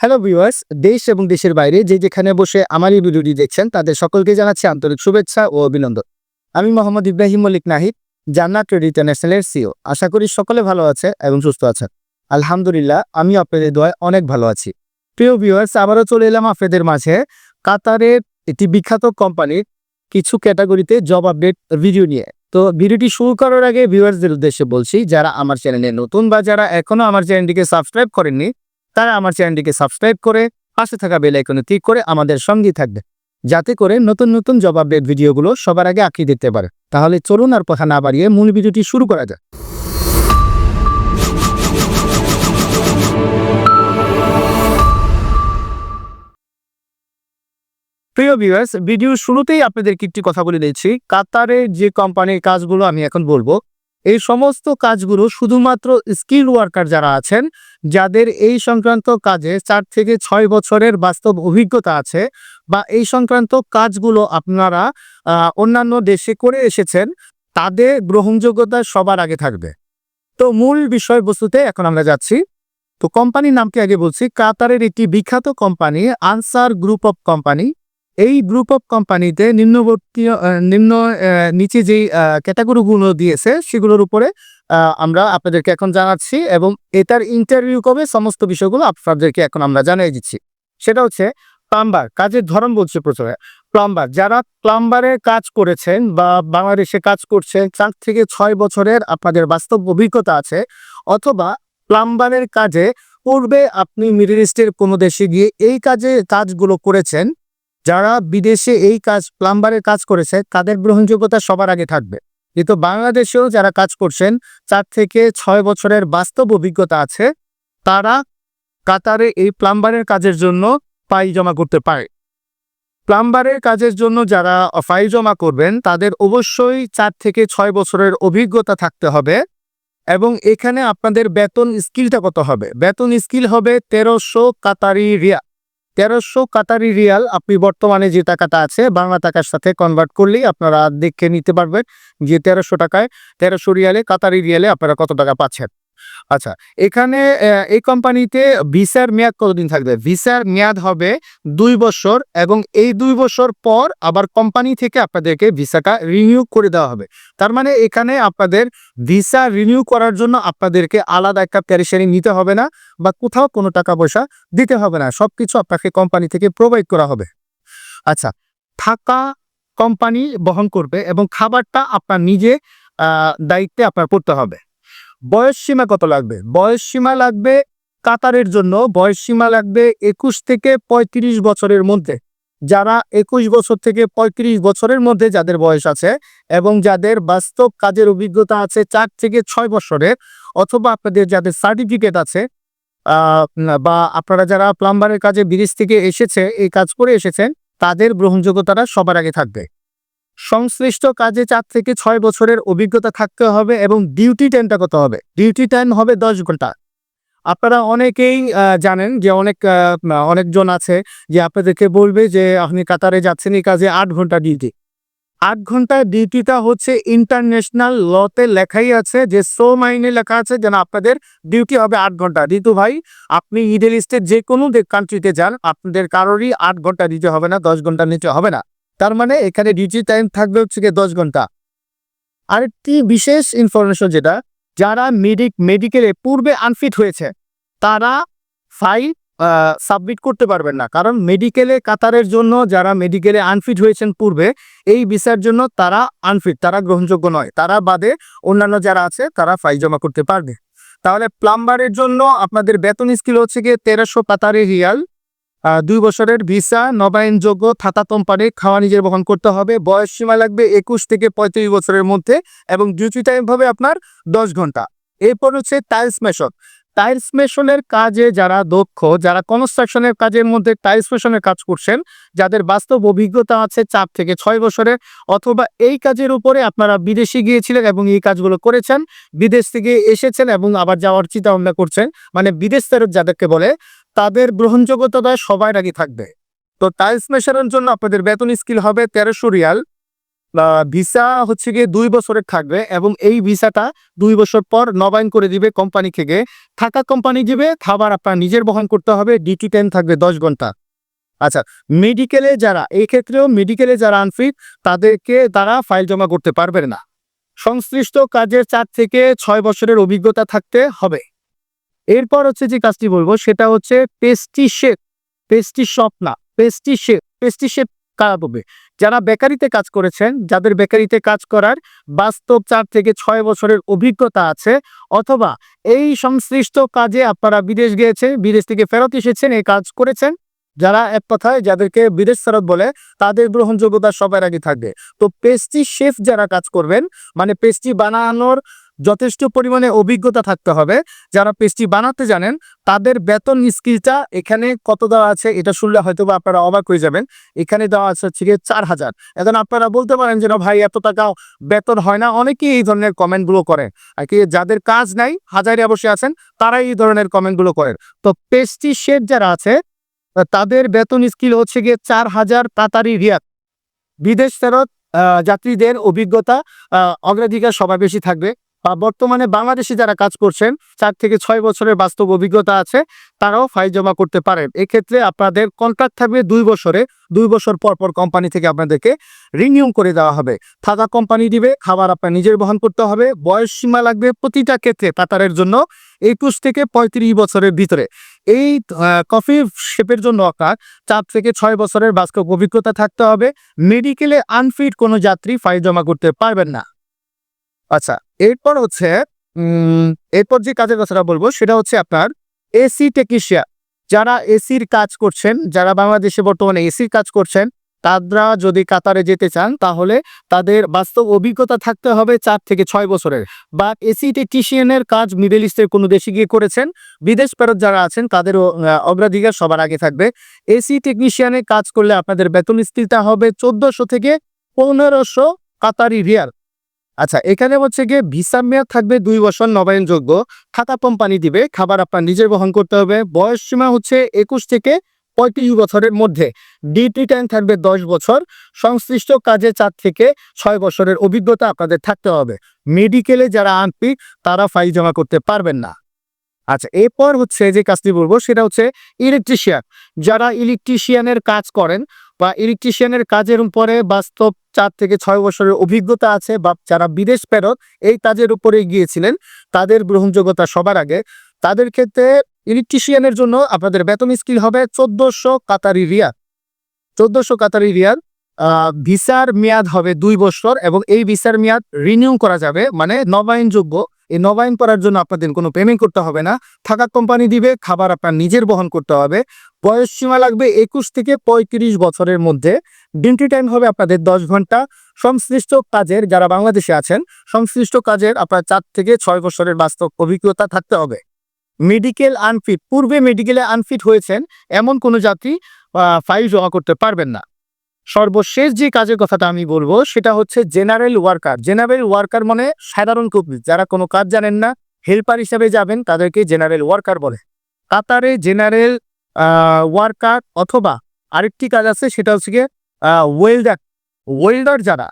Hello viewers দেশ এবং দেশের বাইরে যে যেখানে বসে আমার এই ভিডিওটি দেখছেন, তাদের সকলকে জানাচ্ছি আন্তরিক শুভেচ্ছা ও অভিনন্দন। আমি মোহাম্মদ ইব্রাহিম মল্লিক নাহিদ, জান্নাত ট্রেড ইন্টারন্যাশনালের সিও আশা করি সকলে ভালো আছে এবং সুস্থ আছেন। আলহামদুলিল্লাহ, আমি আপনাদের দোয়ায় অনেক ভালো আছি। প্রিয় ভিউয়ার্স আবারও চলে এলাম আপনাদের মাঝে কাতারের একটি বিখ্যাত কোম্পানির কিছু ক্যাটাগরিতে জব আপডেট ভিডিও নিয়ে। তো ভিডিওটি শুরু করার আগে ভিউয়ার্সদের উদ্দেশ্যে বলছি, যারা আমার চ্যানেলে নতুন বা যারা এখনও আমার চ্যানেলটিকে সাবস্ক্রাইব করেননি তারা আমার চ্যানেলটিকে সাবস্ক্রাইব করে পাশে থাকা বেল আইকনে ক্লিক করে আমাদের সঙ্গেই থাকবে, যাতে করে নতুন নতুন জব আপডেট ভিডিওগুলো সবার আগে আঁকিয়ে দিতে পারে তাহলে চলুন আর কথা না বাড়িয়ে মূল ভিডিওটি শুরু করা যায় প্রিয় ভিউয়ার্স ভিডিওর শুরুতেই আপনাদেরকে একটি কথা বলে দিচ্ছি। কাতারের যে কোম্পানির কাজগুলো আমি এখন বলব এই সমস্ত কাজগুলো শুধুমাত্র স্কিল ওয়ার্কার যারা আছেন, যাদের এই সংক্রান্ত কাজে চার থেকে ছয় বছরের বাস্তব অভিজ্ঞতা আছে বা এই সংক্রান্ত কাজগুলো আপনারা অন্যান্য দেশে করে এসেছেন, তাদের গ্রহণযোগ্যতা সবার আগে থাকবে। তো মূল বিষয়বস্তুতে এখন আমরা যাচ্ছি। তো কোম্পানির নামকে আগে বলছি, কাতারের একটি বিখ্যাত company Ansar group of company এই গ্রুপ অফ কোম্পানিতে নিম্নবর্তী নিম্ন নিচে যেই ক্যাটাগরিগুলো দিয়েছে, সেগুলোর উপরে আমরা আপনাদেরকে এখন জানাচ্ছি এবং এটার ইন্টারভিউ কবে সমস্ত বিষয়গুলো আপনাদেরকে এখন আমরা জানিয়ে দিচ্ছি। সেটা হচ্ছে প্লাম্বার কাজের ধরন বলছে প্রথমে। প্লাম্বার যারা প্লাম্বারে কাজ করেছেন বা বাংলাদেশে কাজ করছেন চার থেকে ছয় বছরের আপনাদের বাস্তব অভিজ্ঞতা আছে, অথবা প্লাম্বারের কাজে পূর্বে আপনি মিডল ইস্টের কোনো দেশে গিয়ে এই কাজে কাজগুলো করেছেন যারা বিদেশে এই কাজ, প্লাম্বারের কাজ করেছে, তাদের গ্রহণযোগ্যতা সবার আগে থাকবে। কিন্তু বাংলাদেশেও যারা কাজ করছেন, চার থেকে ছয় বছরের বাস্তব অভিজ্ঞতা আছে, তারা কাতারে এই প্লাম্বারের কাজের জন্য পাই জমা করতে পারে। প্লাম্বারের কাজের জন্য যারা ফাই জমা করবেন, তাদের অবশ্যই চার থেকে ছয় বছরের অভিজ্ঞতা থাকতে হবে এবং এখানে আপনাদের বেতন স্কিলটা কত হবে? বেতন স্কিল হবে তেরোশো কাতারি রিয়া তেরোশো কাতারি রিয়াল আপনি বর্তমানে যে টাকাটা আছে, বাংলা টাকার সাথে কনভার্ট করলেই আপনারা দেখে নিতে পারবেন যে তেরোশো টাকায়, তেরোশো রিয়ালে, কাতারি রিয়ালে আপনারা কত টাকা পাচ্ছেন। আচ্ছা এখানে এই কোম্পানিতে ভিসার মেয়াদ কতদিন থাকবে? ভিসার মেয়াদ হবে দুই বছর এবং এই দুই বছর পর আবার কোম্পানি থেকে আপনাদেরকে ভিসাটা রিনিউ করে দেওয়া হবে। তার মানে এখানে আপনাদের ভিসা রিনিউ করার জন্য আপনাদেরকে আলাদা একটা প্যারিশানি নিতে হবে না বা কোথাও কোনো টাকা পয়সা দিতে হবে না। সব কিছু আপনাকে কোম্পানি থেকে প্রোভাইড করা হবে। আচ্ছা থাকা কোম্পানি বহন করবে এবং খাবারটা আপনার নিজে দায়িত্বে আপনার করতে হবে। বয়স সীমা কত লাগবে? বয়স সীমা লাগবে কাতারের জন্য, বয়স সীমা লাগবে একুশ থেকে পঁয়ত্রিশ বছরের মধ্যে। যারা একুশ বছর থেকে পঁয়ত্রিশ বছরের মধ্যে যাদের বয়স আছে এবং যাদের বাস্তব কাজের অভিজ্ঞতা আছে চার থেকে ছয় বছরের অথবা আপনাদের যাদের সার্টিফিকেট আছে বা আপনারা যারা প্লাম্বারের কাজে বিদেশ থেকে এসেছে, এই কাজ করে এসেছেন, তাদের গ্রহণযোগ্যতাটা সবার আগে থাকবে। সংশ্লিষ্ট কাজে চার থেকে ছয় বছরের অভিজ্ঞতা থাকতে হবে এবং ডিউটি টাইমটা কত হবে? ডিউটি টাইম হবে দশ ঘণ্টা। আপনারা অনেকেই জানেন যে অনেক অনেকজন আছে যে আপনাদেরকে বলবে যে আপনি কাতারে যাচ্ছেন এই কাজে আট ঘণ্টা ডিউটি। আট ঘণ্টা ডিউটিটা হচ্ছে ইন্টারন্যাশনাল লতে লেখাই আছে যে সো মাইনে লেখা আছে যেন আপনাদের ডিউটি হবে আট ঘণ্টা। ঋতু ভাই, আপনি মিডল ইস্টের যে কোনো কান্ট্রিতে যান, আপনাদের কারোরই আট ঘণ্টা দিতে হবে না, দশ ঘণ্টা নিতে হবে না। তার মানে এখানে ডিউটি টাইম থাকবে হচ্ছে গিয়ে দশ ঘণ্টা। আরেকটি বিশেষ ইনফরমেশন যেটা, যারা মেডিক মেডিকেলে পূর্বে আনফিট হয়েছে, তারা ফাইল সাবমিট করতে পারবেন না। কারণ মেডিকেলে কাতারের জন্য যারা মেডিকেলে আনফিট হয়েছেন পূর্বে, এই ভিসার জন্য তারা আনফিট তারা গ্রহণযোগ্য নয়। তারা বাদে অন্যান্য যারা আছে, তারা ফাইল জমা করতে পারবে। তাহলে প্লাম্বারের জন্য আপনাদের বেতন স্কিল হচ্ছে গিয়ে তেরোশো কাতারি রিয়াল। দুই বছরের ভিসা, নবায়নযোগ্য, থাতা কোম্পানি খাওয়া নিজের বহন করতে হবে। বয়স সীমা লাগবে একুশ থেকে পঁয়ত্রিশ বছরের মধ্যে এবং ডিউটি টাইম হবে আপনার দশ ঘণ্টা। এরপর হচ্ছে টাইলস মেশন টাইলস মেশনের কাজে যারা দক্ষ, যারা কনস্ট্রাকশনের কাজের মধ্যে টাইলস মেশনের কাজ করছেন, যাদের বাস্তব অভিজ্ঞতা আছে চার থেকে ছয় বছরের অথবা এই কাজের উপরে আপনারা বিদেশে গিয়েছিলেন এবং এই কাজগুলো করেছেন, বিদেশ থেকে এসেছেন এবং আবার যাওয়ার চিন্তা ভাবনা করছেন মানে বিদেশ ফেরত যাদেরকে বলে তাদের গ্রহণযোগ্যতা সবার আগে থাকবে। তো টাইলস মেশানোর জন্য আপনাদের বেতন স্কিল হবে তেরোশো রিয়াল। ভিসা হচ্ছে গিয়ে দুই বছরের থাকবে এবং এই ভিসাটা দুই বছর পর নবায়ন করে দিবে কোম্পানি থেকে। থাকা কোম্পানি দিবে, খাবার আপনার নিজের বহন করতে হবে ডিউটি টাইম থাকবে দশ ঘণ্টা। আচ্ছা মেডিকেলে যারা এই ক্ষেত্রেও মেডিকেলে যারা আনফিট তাদেরকে তারা ফাইল জমা করতে পারবে না। সংশ্লিষ্ট কাজের চার থেকে ছয় বছরের অভিজ্ঞতা থাকতে হবে। এরপর হচ্ছে যে কাজটি বলব, সেটা হচ্ছে পেস্টি শেপ পেস্টি শপ না পেস্টি শেপ পেস্টি শেপ কারা পাবে যারা বেকারিতে কাজ করেছেন, যাদের বেকারিতে কাজ করার বাস্তব চার থেকে ছয় বছরের অভিজ্ঞতা আছে, অথবা এই সংশ্লিষ্ট কাজে আপনারা বিদেশ গিয়েছে, বিদেশ থেকে ফেরত এসেছেন, এই কাজ করেছেন, যারা এক কথায় যাদেরকে বিদেশ ফেরত বলে, তাদের গ্রহণযোগ্যতা সবার আগে থাকবে। তো পেস্ট্রি শেফ যারা কাজ করবেন মানে পেস্টি বানানোর যথেষ্ট পরিমাণে অভিজ্ঞতা থাকতে হবে। যারা পেস্ট্রি বানাতে জানেন, তাদের বেতন স্কিলটা এখানে কত দেওয়া আছে এটা শুনলে হয়তো বা আপনারা অবাক হয়ে যাবেন। এখানে দেওয়া আছে হচ্ছে গিয়ে চার হাজার। এখন আপনারা বলতে পারেন যে, না ভাই, এত টাকা বেতন হয় না। অনেকেই এই ধরনের কমেন্টগুলো করে। আর কি যাদের কাজ নাই, হাজারে বসে আছেন, তারাই এই ধরনের কমেন্টগুলো করেন। তো পেস্ট্রি শেফ যারা আছে, তাদের বেতন স্কিল হচ্ছে গিয়ে চার হাজার তাতারি রিয়াত বিদেশ ফেরত যাত্রীদের অভিজ্ঞতা অগ্রাধিকার সবার বেশি থাকবে। বর্তমানে বাংলাদেশে যারা কাজ করছেন, চার থেকে ছয় বছরের বাস্তব অভিজ্ঞতা আছে, তারাও ফাইল জমা করতে পারেন। এক্ষেত্রে আপনাদের কন্ট্রাক্ট থাকবে দুই বছরে, দুই বছর পর পর কোম্পানি থেকে আপনাদেরকে রিনিউ করে দেওয়া হবে। থাকা কোম্পানি দিবে, খাবার আপনার নিজের বহন করতে হবে, বয়স সীমা লাগবে প্রতিটা ক্ষেত্রে কাতারের জন্য একুশ থেকে পঁয়ত্রিশ বছরের ভিতরে। এই কফি শেপের জন্য আপনার চার থেকে ছয় বছরের বাস্তব অভিজ্ঞতা থাকতে হবে। মেডিকেলে আনফিট কোনো যাত্রী ফাইল জমা করতে পারবেন না। আচ্ছা এরপর হচ্ছে এরপর যে কাজের কথাটা বলব, সেটা হচ্ছে আপনার এসি টেকনিশিয়ান। যারা এসির কাজ করছেন, যারা বাংলাদেশে বর্তমানে এসির কাজ করছেন, তারা যদি কাতারে যেতে চান, তাহলে তাদের বাস্তব অভিজ্ঞতা থাকতে হবে চার থেকে ছয় বছরের। বা এসি টেকনিশিয়ানের কাজ মিডল ইস্টের কোনো দেশে গিয়ে করেছেন, বিদেশ ফেরত যারা আছেন, তাদেরও অগ্রাধিকার সবার আগে থাকবে। এসি টেকনিশিয়ানে কাজ করলে আপনাদের বেতন স্কিলটা হবে চোদ্দশো থেকে পনেরোশো কাতারি রিয়াল। আচ্ছা এখানে হচ্ছে গিয়ে ভিসা মেয়াদ থাকবে দুই বছর নবায়নযোগ্য। খাতা কোম্পানি দিবে, খাবার আপনার নিজের বহন করতে হবে। বয়স সীমা হচ্ছে একুশ থেকে পঁয়ত্রিশ বছরের মধ্যে। ডিউটি টাইম থাকবে দশ বছর। সংশ্লিষ্ট কাজে চার থেকে ছয় বছরের অভিজ্ঞতা আপনাদের থাকতে হবে। মেডিকেলে যারা আনপিক তারা ফাইল জমা করতে পারবেন না। আচ্ছা এরপর হচ্ছে যে কাজটি বলব, সেটা হচ্ছে ইলেকট্রিশিয়ান। যারা ইলেকট্রিশিয়ানের কাজ করেন বা ইলেকট্রিশিয়ানের কাজের উপরে বাস্তব চার থেকে ছয় বছরের অভিজ্ঞতা আছে। বা যারা বিদেশ ফেরত এই কাজের উপরে গিয়েছিলেন, তাদের গ্রহণযোগ্যতা সবার আগে। তাদের ক্ষেত্রে ইলেকট্রিশিয়ানের জন্য আপনাদের বেতন স্কিল হবে চোদ্দশো কাতারি রিয়াল। চোদ্দশো কাতারি রিয়াল ভিসার মেয়াদ হবে দুই বছর এবং এই ভিসার মেয়াদ রিনিউ করা যাবে মানে নবায়নযোগ্য। এই নবায়ন করার জন্য আপনাদের কোনো পেমেন্ট করতে হবে না। থাকা কোম্পানি দিবে, খাবার আপনার নিজের বহন করতে হবে। বয়স সীমা লাগবে একুশ থেকে পঁয়ত্রিশ বছরের মধ্যে। ডিউটি টাইম হবে আপনাদের দশ ঘণ্টা। সংশ্লিষ্ট কাজের, যারা বাংলাদেশে আছেন, সংশ্লিষ্ট কাজের আপনার চার থেকে ছয় বছরের বাস্তব অভিজ্ঞতা থাকতে হবে। মেডিকেল আনফিট পূর্বে মেডিকেলে আনফিট হয়েছেন, এমন কোনো যাত্রী ফাইল জমা করতে পারবেন না। সর্বশেষ যে কাজের কথাটা আমি বলব, সেটা হচ্ছে জেনারেল ওয়ার্কার জেনারেল ওয়ার্কার মানে সাধারণ কর্মী। যারা কোনো কাজ জানেন না হেল্পার হিসেবে যাবেন, তাদেরকে জেনারেল ওয়ার্কার বলে। কাতারে জেনারেল ওয়ার্কার অথবা আরেকটি কাজ আছে, সেটা হচ্ছে গিয়ে ওয়েল্ডার ওয়েল্ডার যারা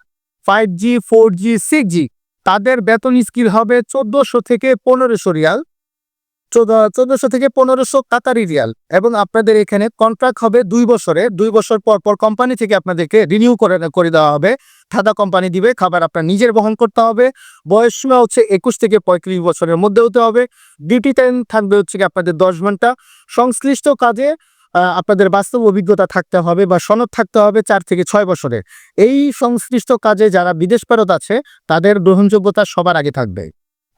five G four G six G তাদের বেতন স্কিল হবে চোদ্দশো থেকে পনেরোশো রিয়াল। চোদ্দশো থেকে পনেরোশো কাতারি রিয়াল। এবং আপনাদের এখানে কন্ট্রাক্ট হবে দুই বছরে। দুই বছর পর পর কোম্পানি থেকে আপনাদেরকে রিনিউ করে করে দেওয়া হবে। খাতা কোম্পানি দিবে, খাবার আপনার নিজের বহন করতে হবে। বয়স সীমা হচ্ছে একুশ থেকে পঁয়ত্রিশ বছরের মধ্যে হতে হবে। ডিউটি টাইম থাকবে হচ্ছে কি আপনাদের দশ ঘণ্টা। সংশ্লিষ্ট কাজে আপনাদের বাস্তব অভিজ্ঞতা থাকতে হবে বা সনদ থাকতে হবে চার থেকে ছয় বছরের এই সংশ্লিষ্ট কাজে যারা বিদেশ ফেরত আছে, তাদের গ্রহণযোগ্যতা সবার আগে থাকবে।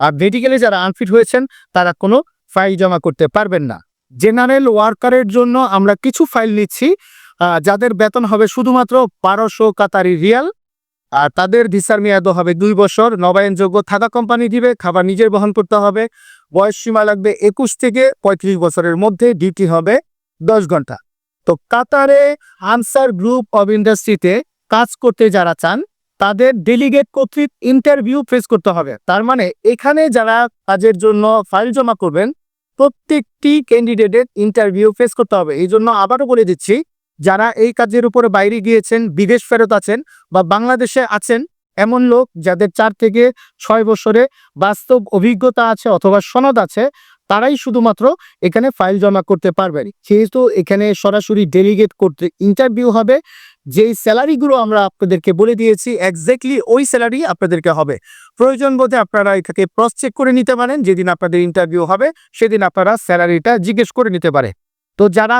আর মেডিকেলে যারা আনফিট হয়েছেন, তারা কোনো ফাইল জমা করতে পারবেন না। জেনারেল ওয়ার্কারের জন্য আমরা কিছু ফাইল নিচ্ছি যাদের বেতন হবে শুধুমাত্র বারোশো কাতারি রিয়াল, আর তাদের ভিসার মেয়াদও হবে দুই বছর। নবায়নযোগ্য থাকা কোম্পানি দিবে, খাবার নিজের বহন করতে হবে, বয়স সীমা লাগবে একুশ থেকে পঁয়ত্রিশ বছরের মধ্যে ডিউটি হবে দশ ঘণ্টা। তো কাতারে আনসার গ্রুপ অব ইন্ডাস্ট্রিতে কাজ করতে যারা চান, তাদের ডেলিগেট কর্তৃক ইন্টারভিউ ফেস করতে হবে। তার মানে এখানে যারা কাজের জন্য ফাইল জমা করবেন প্রত্যেকটি ক্যান্ডিডেটের ইন্টারভিউ ফেস করতে হবে। এই জন্য আবারও বলে দিচ্ছি, যারা এই কাজের উপরে বাইরে গিয়েছেন, বিদেশ ফেরত আছেন বা বাংলাদেশে আছেন, এমন লোক যাদের চার থেকে ছয় বছরে বাস্তব অভিজ্ঞতা আছে অথবা সনদ আছে তারাই শুধুমাত্র এখানে ফাইল জমা করতে পারবেন যেহেতু এখানে সরাসরি ডেলিগেট করতে ইন্টারভিউ হবে, যেই স্যালারিগুলো আমরা আপনাদেরকে বলে দিয়েছি এক্স্যাক্টলি ওই স্যালারি আপনাদেরকে হবে। প্রয়োজন বোধে আপনারা এটাকে ক্রস চেক করে নিতে পারেন, যেদিন আপনাদের ইন্টারভিউ হবে, সেদিন আপনারা স্যালারিটা জিজ্ঞেস করে নিতে পারে। তো যারা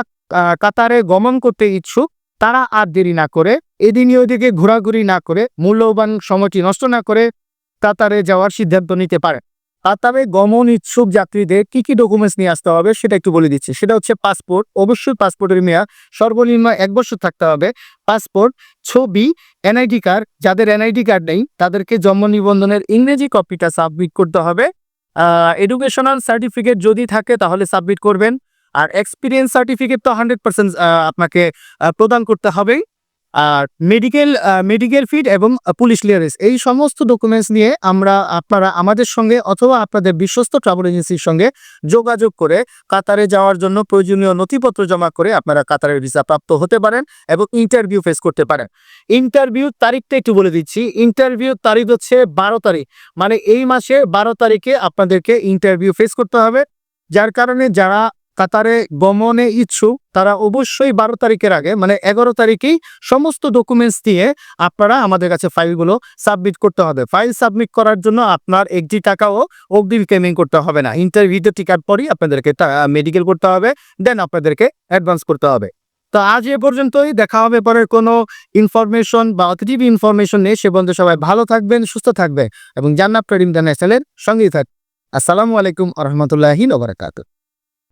কাতারে গমন করতে ইচ্ছুক, তারা আর দেরি না করে এদিকে ওদিকে ঘোরাঘুরি না করে, মূল্যবান সময়টি নষ্ট না করে কাতারে যাওয়ার সিদ্ধান্ত নিতে পারে কাতারে গমন ইচ্ছুক যাত্রীদের কি কি ডকুমেন্টস নিয়ে আসতে হবে সেটা একটু বলে দিচ্ছি। সেটা হচ্ছে পাসপোর্ট অবশ্যই পাসপোর্টের মেয়াদ, সর্বনিম্ন এক বছর থাকতে হবে। পাসপোর্ট ছবি এনআইডি কার্ড যাদের এনআইডি কার্ড নেই, তাদেরকে জন্ম নিবন্ধনের ইংরেজি কপিটা সাবমিট করতে হবে। এডুকেশনাল সার্টিফিকেট যদি থাকে, তাহলে সাবমিট করবেন। আর এক্সপিরিয়েন্স সার্টিফিকেট তো হান্ড্রেড আপনাকে প্রদান করতে হবেই। আর মেডিকেল মেডিকেল ফিট এবং পুলিশ ক্লিয়ারেন্স এই সমস্ত ডকুমেন্টস নিয়ে আমরা আপনারা আমাদের সঙ্গে অথবা আপনাদের বিশ্বস্ত ট্রাভেল এজেন্সির সঙ্গে যোগাযোগ করে কাতারে যাওয়ার জন্য প্রয়োজনীয় নথিপত্র জমা করে আপনারা কাতারের ভিসা প্রাপ্ত হতে পারেন এবং ইন্টারভিউ ফেস করতে পারেন। ইন্টারভিউ তারিখটা একটু বলে দিচ্ছি। ইন্টারভিউ তারিখ হচ্ছে বারো তারিখ। মানে এই মাসে বারো তারিখে আপনাদেরকে ইন্টারভিউ ফেস করতে হবে। যার কারণে যারা কাতারে গমনে ইচ্ছুক, তারা অবশ্যই বারো তারিখের আগে মানে এগারো তারিখেই সমস্ত ডকুমেন্টস দিয়ে আপনারা আমাদের কাছে ফাইলগুলো সাবমিট করতে হবে। ফাইল সাবমিট করার জন্য আপনার একটি টাকাও অগ্রিম পেমেন্ট করতে হবে না। ইন্টারভিউতে টিকার পরই আপনাদেরকে মেডিকেল করতে হবে দেন আপনাদেরকে অ্যাডভান্স করতে হবে। তো আজ এ পর্যন্তই, দেখা হবে পরের কোনো ইনফরমেশন বা অতিথি ইনফরমেশন নেই সে বন্ধু সবাই ভালো থাকবেন, সুস্থ থাকবেন এবং জান্নাত ট্রেডিং ইন্টারন্যাশনালের সঙ্গেই থাকবেন আসসালামু আলাইকুম রহমতুল্লাহি